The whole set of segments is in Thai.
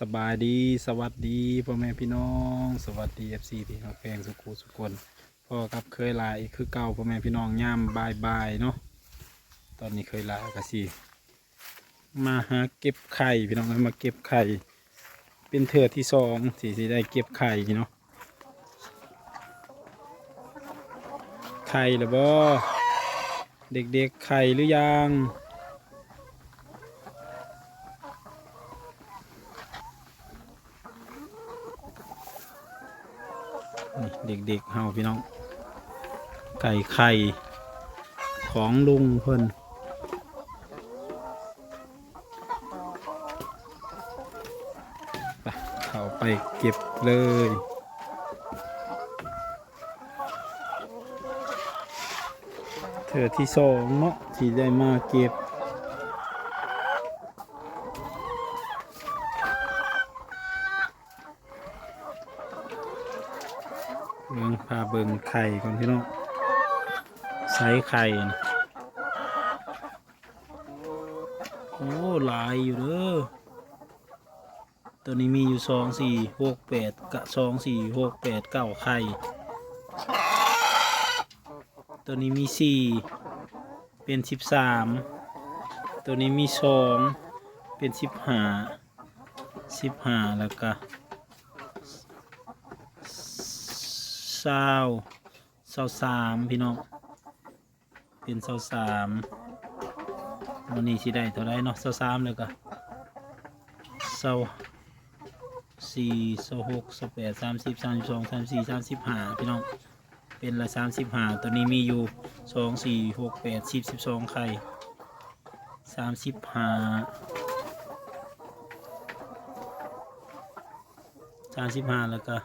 สบายดีสวัสดีพ่อแม่พี่น้อง สวัสดีเอฟซีที่เขาแพงสุขุสุคนพ่อครับเคยลาอีกคือเก่าพ่อแม่พี่น้องย่ำบายบายเนาะตอนนี้เคยลากะสิมาหาเก็บไข่พี่น้องมาเก็บไข่ เป็นเถื่อที่สองที่สิได้เก็บไข่เนาะไข่หรือบ่เด็กๆไข่หรือยัง นี่ เด็กๆเฮาพี่น้อง ไก่ไข่ของลุงเพิ่นไปเขาไปเก็บเลยเธอที่สองเนาะที่ได้มาเก็บ เบิ่งพาเบิ่ง ไข่ก่อนพี่น้องไซส์ไข่นะโอ้ลายอยู่เด้อตัวนี้มีอยู่สองสี่หกแปดกะสองสี่หกแปดเก้าไข่ ตัวนี้มีสี่เป็นสิบสามตัวนี้มีสองเป็นสิบห้าสิบห้าแล้วก็เศร้า เศร้าสามพี่น้องเป็นเศร้าสามวันนี้สิได้เท่าไรเนาะเศร้าสามเลยก็เศร้าสี่เศร้าหกเศร้าแปดสามสิบสามสิบสองสามสี่สามสิบห้าพี่น้องเป็นละสามสิบห้าตัวนี้มีอยู่สองสี่หกแปดสิบสิบสองไข่สามสิบห้าสามสิบห้าแล้วก็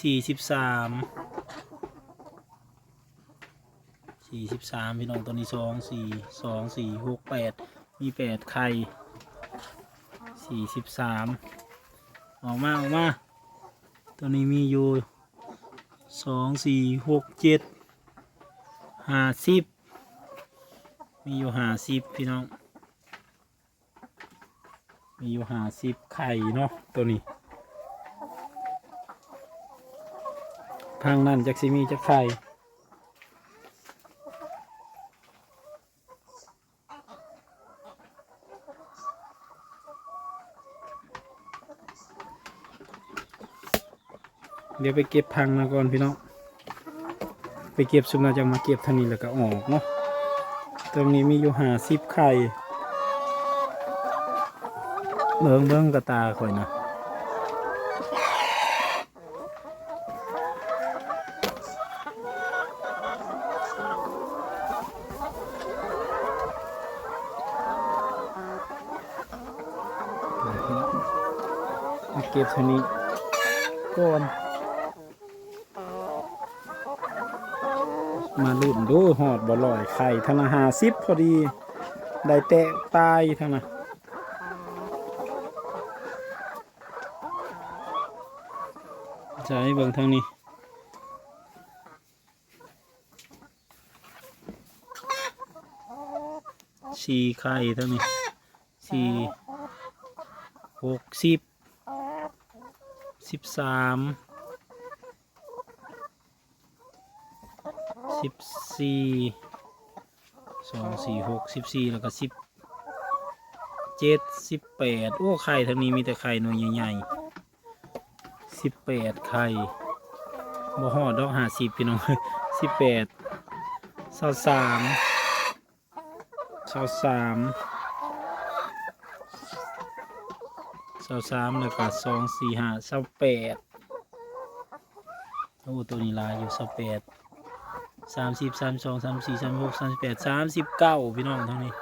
สี่สิบสาม สี่สิบสามพี่น้องตัวนี้สองสี่สองสี่หกแปดมีแปดไข่สี่สิบสามออกมาออกมา ตัวนี้มีอยู่สองสี่หกเจ็ดห้าสิบมีอยู่ห้าสิบพี่น้อง มีอยู่ห้าสิบไข่เนาะตัวนี้ทางนั้นจากซิมีจากไข่ เดี๋ยวไปเก็บพังมาก่อนพี่น้องไปเก็บสุนัขจะมาเก็บทางนี้แล้วก็ออกเนาะตรงนี้มีอยู่หาซิบไข่เบิ้งเบิ้งกระตาข่อยนะมาเก็บท่านี้ก่อน มาลุ่นดูหอดบ่ลอยไข่ธนาหาซิบพอดี ได้แตะตายทางนะใช่เบิ่งทางนี้สี่ไข่เท่านี้สี่หกสิบสิบสาม สิบสี่สองสี่หกสิบสี่แล้วก็สิบเจ็ดสิบแปดโอ้ไข่ทางนี้มีแต่ไข่หน่วยใหญ่ๆสิบแปดไข่บ่หอดดอกหาสิบพี่น้องสิบแปดสาสามสาสามสาสามแล้วก็สองสี่ห้าสาแปดโอ้ตัวนี้ลายอยู่สาแปด สามสิบสามสองสามสี่สามหกสามสิบแปดสามสิบเก้าพี่น้องทั้งนี้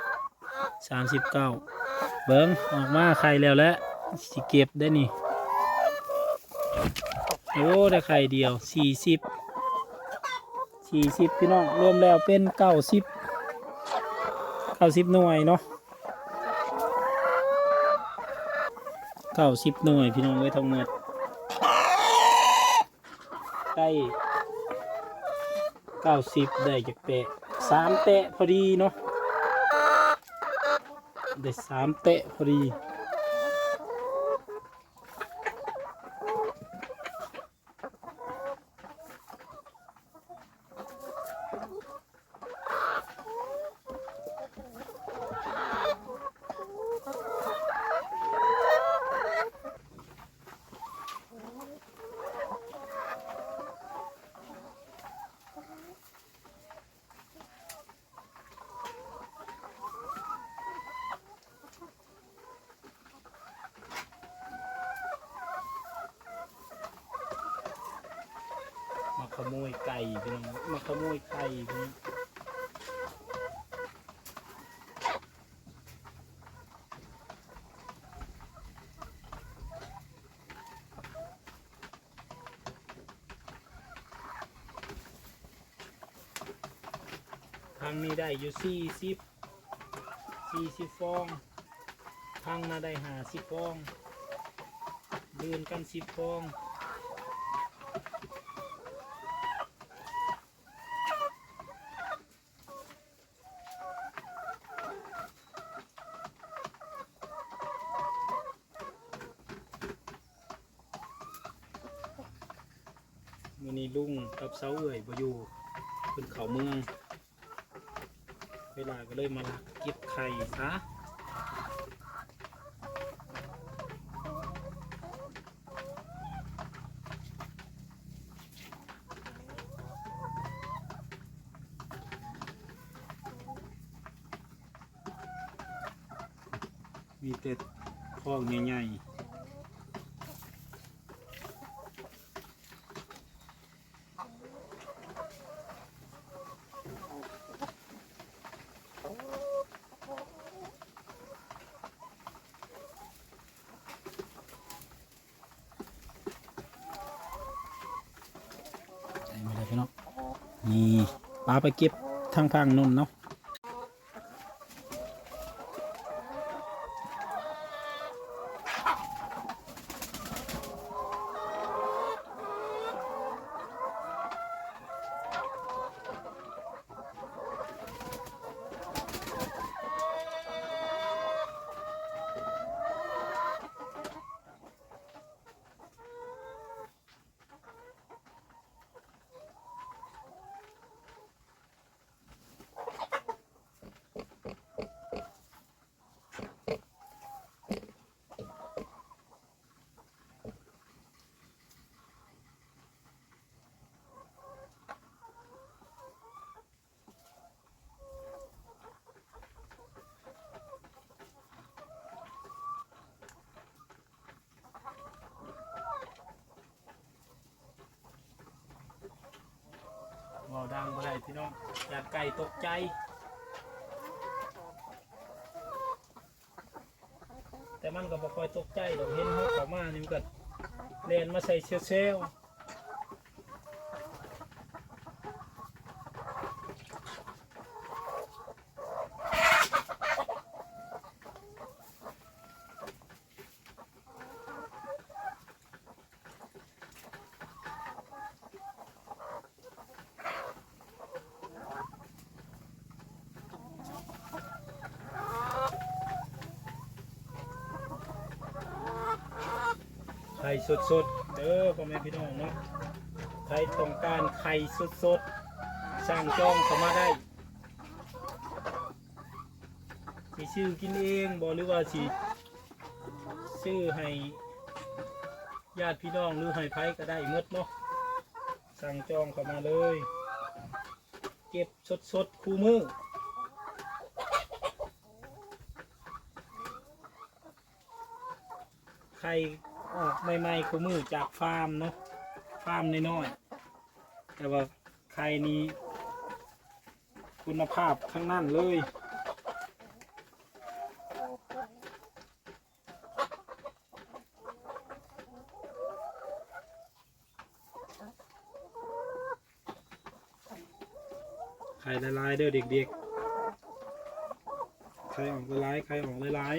สามสิบเก้าเบิ้งออกมาไข่แล้วและสิเก็บได้นี่โอ้ได้ไข่เดียวสี่สิบสี่สิบพี่น้องรวมแล้วเป็นเก้าสิบเก้าสิบหน่วยเนาะเก้าสิบหน่วยพี่น้องไว้ทั้งหมดได้ เก้าสิบได้จากเตะสามเตะพอดีเนาะได้สามเตะพอดี ขโมยไก่พี่น้องมาขโมยไข่พี่น้องทางนี้ได้อยู่สี่สิบสี่สิบฟอง ทางน่าได้หาสิบฟองเดินกันสิบฟอง มื่อนี้ลุง กับเสาเอ่ยบ่อยู่ขึ้นเขาเมือง เวลาก็เลยมาลักเก็บไข่ซะมีแต่คอกใหญ่ๆ ใช่ไม่ได้พี่น้องนี่ ปลาไปเก็บทางทางนุ่นเนาะ น้องอยากไก่ตกใจแต่มันก็บ่ค่อยตกใจดอกเห็นเขาเข้ามานี่มันก็เล่นมาใส่เชลเซล สดๆ เด้อพ่อแม่พี่น้องเนาะ ใครต้องการไข่สดๆ สั่งจองเข้ามาได้สิชื่อกินเองบ่หรือว่าสิซื้อให้ญาติพี่น้องหรือให้ไผก็ได้หมดเนาะ สั่งจองเข้ามาเลย เก็บสดๆ คู่มือไข่ ออกใหม่ๆคู่มือจากฟาร์มเนาะฟาร์มน้อยๆแต่ว่าไข่นี้ คุณภาพทั้งนั้นเลยไข่ละลายๆเด้อเด็กๆ ไข่ออกละลายไข่ออกละลาย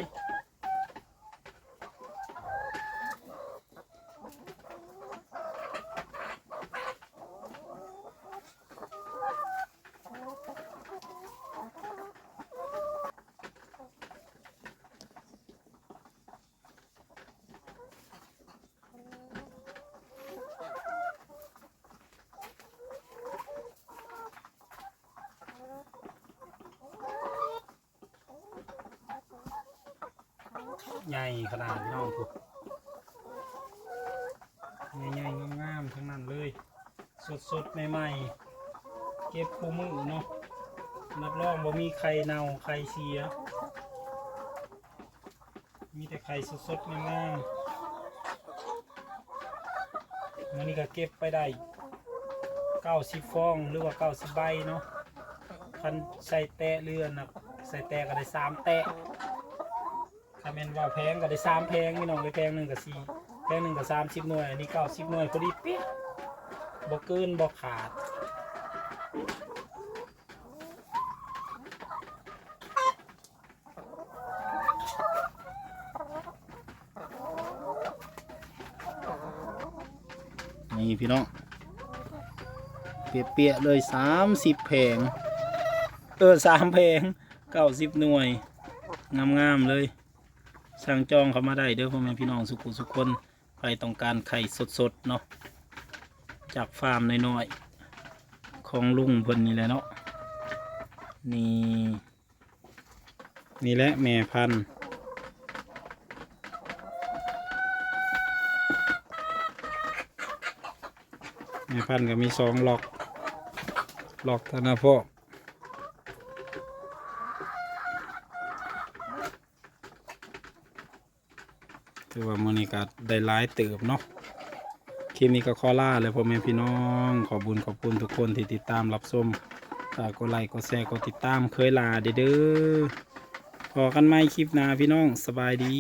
ใหญ่ขนาดพี่น้องถูกใหญ่ๆงามๆทั้งนั้นเลย สดๆใหม่ๆเก็บคู่มือเนาะรับรองว่ามีไข่เน่าไข่เสีย มีแต่ไข่สดๆงามๆมันนี่ก็เก็บไปได้เก้าสิบฟองหรือว่าเก้าสิบใบเนาะคันใส่แตะเรือนนะใส่แตะก็ได้สามแตะ คันแม่นว่าแพงก็ได้สามแพงพี่น้องเลยแพงหนึ่งกับสี่แพงหนึ่งกับสามสิบหน่วยอันนี้เก้าสิบหน่วยพอดีเป๊ะบ่เกินบ่ขาดนี่พี่น้องเปียกๆเลยสามสิบแผงเออสามแผงเก้าสิบหน่วย งามๆเลย สั่งจองเขามาได้เด้อพ่อแม่พี่น้องสุขุสุขคนใครต้องการไข่สดๆเนาะจากฟาร์มน้อยๆของลุงเพิ่นนี่แหละเนาะนี่นี่แหละแม่พันธุ์แม่พันธุ์ก็มีสองล็อกล็อกธนาพ่อ ถือว่ามือนี้ก็ได้หลายเติบเนาะคลิปนี้ก็ขอล่าเลยพ่อแม่พี่น้อง ขอบุญขอบคุณทุกคนที่ติดตามรับชมฝากกดไลค์กดแชร์กดติดตามเคยลาเด้อเด้อพอกันไหมคลิปหน้าพี่น้องสบายดี